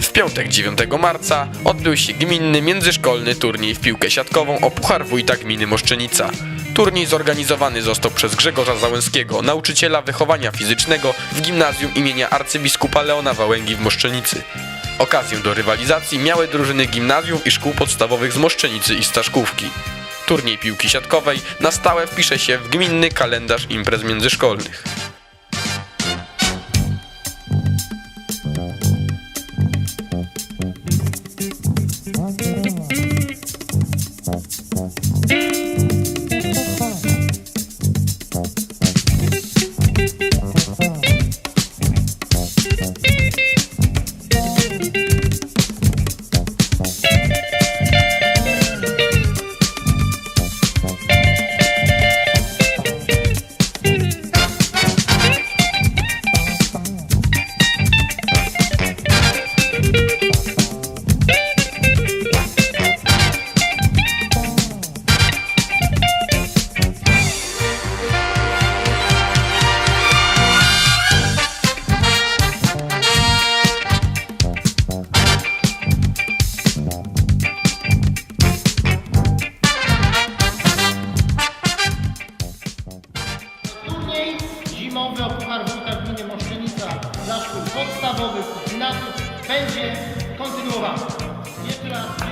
W piątek 9 marca odbył się gminny międzyszkolny turniej w piłkę siatkową o Puchar Wójta Gminy Moszczenica. Turniej zorganizowany został przez Grzegorza Załęskiego, nauczyciela wychowania fizycznego w gimnazjum imienia arcybiskupa Leona Wałęgi w Moszczenicy. Okazję do rywalizacji miały drużyny gimnazjów i szkół podstawowych z Moszczenicy i Staszkówki. Turniej piłki siatkowej na stałe wpisze się w gminny kalendarz imprez międzyszkolnych. Turniej umowy o pucharówkach gminy Moszczenica dla szkół podstawowych i będzie kontynuowana. Jeszcze raz.